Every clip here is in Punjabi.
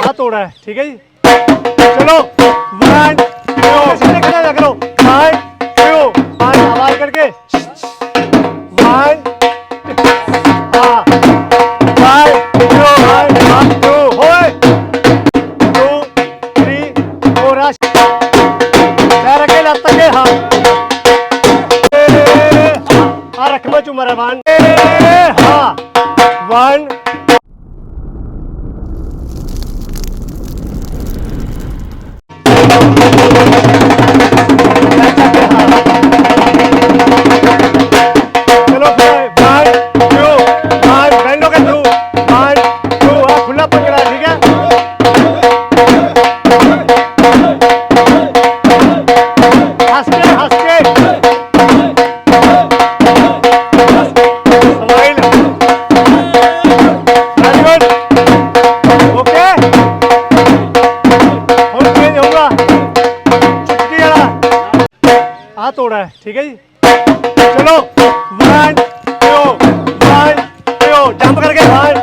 ਆ ਤੋੜਾ ਹੈ, ਠੀਕ ਹੈ ਜੀ? ਚਲੋ 1 2 ਸਿੱਧੇ ਖੜਾ ਕਰੋ 1 2 ਆਵਾਜ਼ ਕਰਕੇ रकमाचू मरा वन हा वन ਹੈ ਠੀਕ ਹੈ ਜੀ? ਚਲੋ 1 2 1 2 ਜੰਪ ਕਰਕੇ 1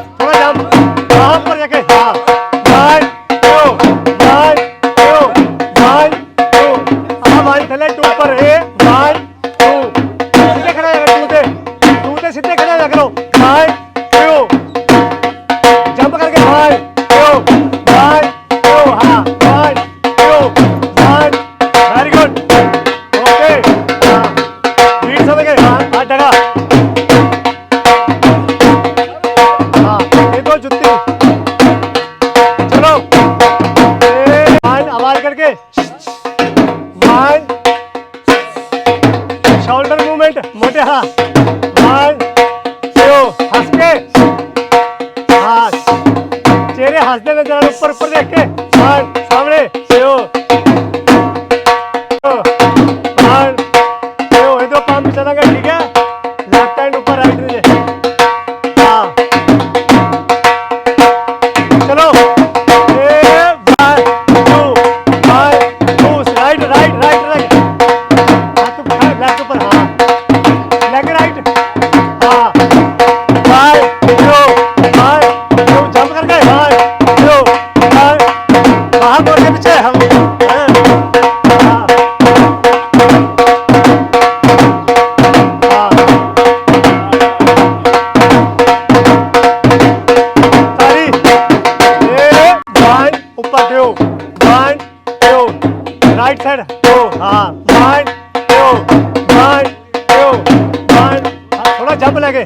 पकड़ के वन शोल्डर मूवमेंट मोटे हाथ 1 2 1 2 1 ਥੋੜਾ ਜੰਪ ਲੈ ਕੇ।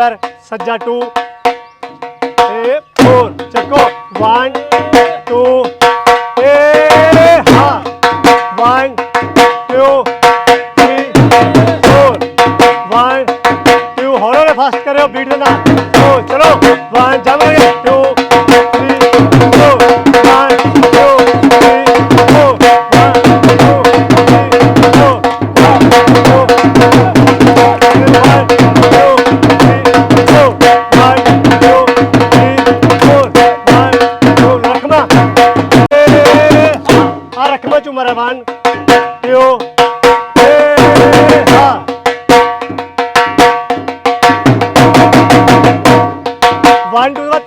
ਕਵਰ ਸੱਜਾ 2 ਤੇ 4 ਚੱਕੋ। 1 2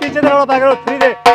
टीचर थ्री डे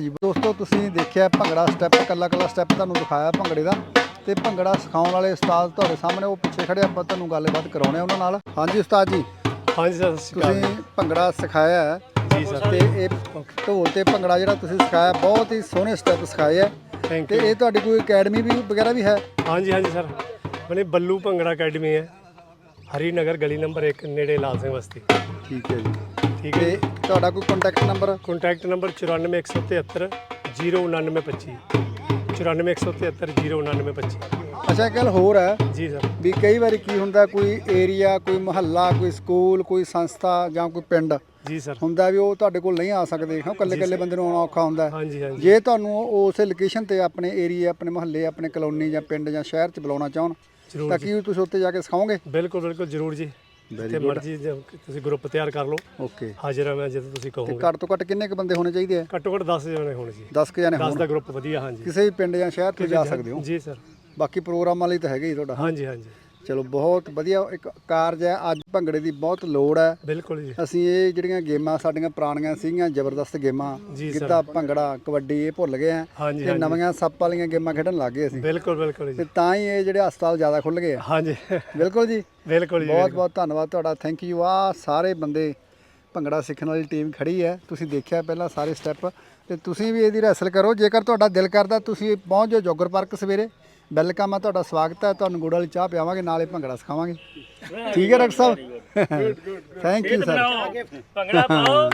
ਵਾਹ ਜੀ ਦੋਸਤੋ ਤੁਸੀਂ ਦੇਖਿਆ ਭੰਗੜਾ ਸਟੈਪ ਕੱਲਾ ਕੱਲਾ ਸਟੈਪ ਤੁਹਾਨੂੰ ਦਿਖਾਇਆ ਭੰਗੜੇ ਦਾ। ਤੇ ਭੰਗੜਾ ਸਿਖਾਉਣ ਵਾਲੇ ਉਸਤਾਦ ਤੁਹਾਡੇ ਸਾਹਮਣੇ ਉਹ ਪਿੱਛੇ ਖੜੇ ਆਪਾਂ ਤੁਹਾਨੂੰ ਗੱਲਬਾਤ ਕਰਾਉਣੇ ਆ ਉਹਨਾਂ ਨਾਲ। ਹਾਂਜੀ ਉਸਤਾਦ ਜੀ। ਹਾਂਜੀ ਸਰ ਸਤਿ ਸ਼੍ਰੀ ਅਕਾਲ। ਤੁਸੀਂ ਭੰਗੜਾ ਸਿਖਾਇਆ ਹੈ। ਜੀ ਸਰ। ਤੇ ਇਹ ਢੋਲ ਤੇ ਭੰਗੜਾ ਜਿਹੜਾ ਤੁਸੀਂ ਸਿਖਾਇਆ ਬਹੁਤ ਹੀ ਸੋਹਣੇ ਸਟੈਪ ਸਿਖਾਏ ਹੈ। ਥੈਂਕ ਤੇ ਯੂ ਇਹ ਤੁਹਾਡੀ ਕੋਈ ਅਕੈਡਮੀ ਵੀ ਵਗੈਰਾ ਵੀ ਹੈ? ਹਾਂਜੀ ਹਾਂਜੀ ਸਰ। ਬਣੇ ਬੱਲੂ ਭੰਗੜਾ ਅਕੈਡਮੀ ਹੈ। ਹਰੀ ਨਗਰ ਗਲੀ ਨੰਬਰ 1 ਨੇੜੇ ਲਾਲ ਸਿੰਘ ਬਸਤੀ। ਠੀਕ ਹੈ ਜੀ। ਠੀਕ ਹੈ ਤੇ ਤੁਹਾਡਾ ਕੋਈ ਕੰਟੈਕਟ ਨੰਬਰ ਕੰਟੈਕਟ ਨੰਬਰ 94173 09925 94173 09925 ਅੱਛਾ ਇੱਕ ਗੱਲ ਹੋਰ ਹੈ। ਜੀ ਸਰ ਵੀ ਕਈ ਵਾਰੀ ਕੀ ਹੁੰਦਾ ਕੋਈ ਏਰੀਆ ਕੋਈ ਮੁਹੱਲਾ ਕੋਈ ਸਕੂਲ ਕੋਈ ਸੰਸਥਾ ਜਾਂ ਕੋਈ ਪਿੰਡ ਜੀ ਸਰ ਹੁੰਦਾ ਵੀ ਉਹ ਤੁਹਾਡੇ ਕੋਲ ਨਹੀਂ ਆ ਸਕਦੇ ਹਾਂ ਇਕੱਲੇ ਇਕੱਲੇ ਬੰਦੇ ਨੂੰ ਆਉਣਾ ਔਖਾ ਹੁੰਦਾ ਹੈ। ਹਾਂਜੀ ਹਾਂਜੀ। ਜੇ ਤੁਹਾਨੂੰ ਉਹ ਉਸੇ ਲੋਕੇਸ਼ਨ ਤੇ ਆਪਣੇ ਏਰੀਆ ਆਪਣੇ ਮੁਹੱਲੇ ਆਪਣੇ ਕਲੋਨੀ ਜਾਂ ਪਿੰਡ ਜਾਂ ਸ਼ਹਿਰ 'ਚ ਬੁਲਾਉਣਾ ਚਾਹਣ ਜ਼ਰੂਰ ਤਾਂ ਕੀ ਤੁਸੀਂ ਉੱਤੇ ਜਾ ਕੇ ਸਿਖਾਓਗੇ? ਬਿਲਕੁਲ ਬਿਲਕੁਲ ਜ਼ਰੂਰ ਜੀ। ਜਿੱਥੇ ਮਰਜ਼ੀ ਤੁਸੀਂ ਗਰੁੱਪ ਤਿਆਰ ਕਰ ਲਓ। ਓਕੇ ਹਾਜ਼ਰ ਹਾਂ ਮੈਂ ਜਦੋਂ ਤੁਸੀਂ ਤੇ ਕਹੋਗੇ। ਘੱਟ ਤੋਂ ਘੱਟ ਕਿੰਨੇ ਕ ਬੰਦੇ ਹੋਣੇ ਚਾਹੀਦੇ ਆ? ਘੱਟੋ ਘੱਟ 10 ਜਣੇ ਹੋਣੇ ਜੀ। 10 ਕ ਜਣੇ 10 ਹੋਣ। ਦਾ ਗਰੁੱਪ ਵਧੀਆ ਹਾਂਜੀ। ਕਿਸੇ ਵੀ ਪਿੰਡ ਜਾਂ ਸ਼ਹਿਰ ਤੋਂ ਜਾ ਸਕਦੇ ਹੋ। ਜੀ ਸਰ। ਬਾਕੀ ਪ੍ਰੋਗਰਾਮਾਂ ਲਈ ਤਾਂ ਹੈਗਾ ਹੀ ਤੁਹਾਡਾ। ਹਾਂਜੀ ਹਾਂਜੀ। ਚਲੋ ਬਹੁਤ ਵਧੀਆ ਇੱਕ ਕਾਰਜ ਹੈ। ਅੱਜ ਭੰਗੜੇ ਦੀ ਬਹੁਤ ਲੋੜ ਹੈ। ਬਿਲਕੁਲ ਜੀ। ਅਸੀਂ ਇਹ ਜਿਹੜੀਆਂ ਗੇਮਾਂ ਸਾਡੀਆਂ ਪੁਰਾਣੀਆਂ ਸੀਗੀਆਂ ਜ਼ਬਰਦਸਤ ਗੇਮਾਂ ਜੀ ਸਰ। ਗਿੱਧਾ ਭੰਗੜਾ ਕਬੱਡੀ ਇਹ ਭੁੱਲ ਗਏ ਆ ਹਾਂਜੀ ਤੇ ਨਵੀਆਂ ਸੱਪ ਵਾਲੀਆਂ ਗੇਮਾਂ ਖੇਡਣ ਲੱਗ ਗਏ ਅਸੀਂ। ਬਿਲਕੁਲ ਬਿਲਕੁਲ ਤੇ ਜੀ। ਤਾਂ ਹੀ ਇਹ ਜਿਹੜੇ ਹਸਪਤਾਲ ਜ਼ਿਆਦਾ ਖੁੱਲ ਗਏ ਆ। ਹਾਂਜੀ। ਬਿਲਕੁਲ ਜੀ। ਬਿਲਕੁਲ ਜੀ ਬਹੁਤ ਬਹੁਤ ਧੰਨਵਾਦ ਤੁਹਾਡਾ। ਥੈਂਕ ਯੂ ਆ ਸਾਰੇ ਬੰਦੇ ਭੰਗੜਾ ਸਿੱਖਣ ਵਾਲੀ ਟੀਮ ਖੜੀ ਹੈ। ਤੁਸੀਂ ਦੇਖਿਆ ਪਹਿਲਾਂ ਸਾਰੇ ਸਟੈਪ ਤੇ ਤੁਸੀਂ ਵੀ ਇਹਦੀ ਰੈਸਲ ਕਰੋ। ਜੇਕਰ ਤੁਹਾਡਾ ਦਿਲ ਕਰਦਾ ਤੁਸੀਂ ਪਹੁੰਚ ਜਾਓ ਜੋਗਰ ਪਾਰਕ ਸਵੇਰੇ। ਵੈਲਕਮ ਆ ਤੁਹਾਡਾ ਸਵਾਗਤ ਹੈ। ਤੁਹਾਨੂੰ ਗੁੜ ਵਾਲੀ ਚਾਹ ਪਿਆਵਾਂਗੇ ਨਾਲੇ ਭੰਗੜਾ ਸਿਖਾਵਾਂਗੇ। ਠੀਕ ਹੈ ਡਾਕਟਰ ਸਾਹਿਬ? ਥੈਂਕ ਯੂ ਸਰ ਭੰਗੜਾ ਪਾਓ।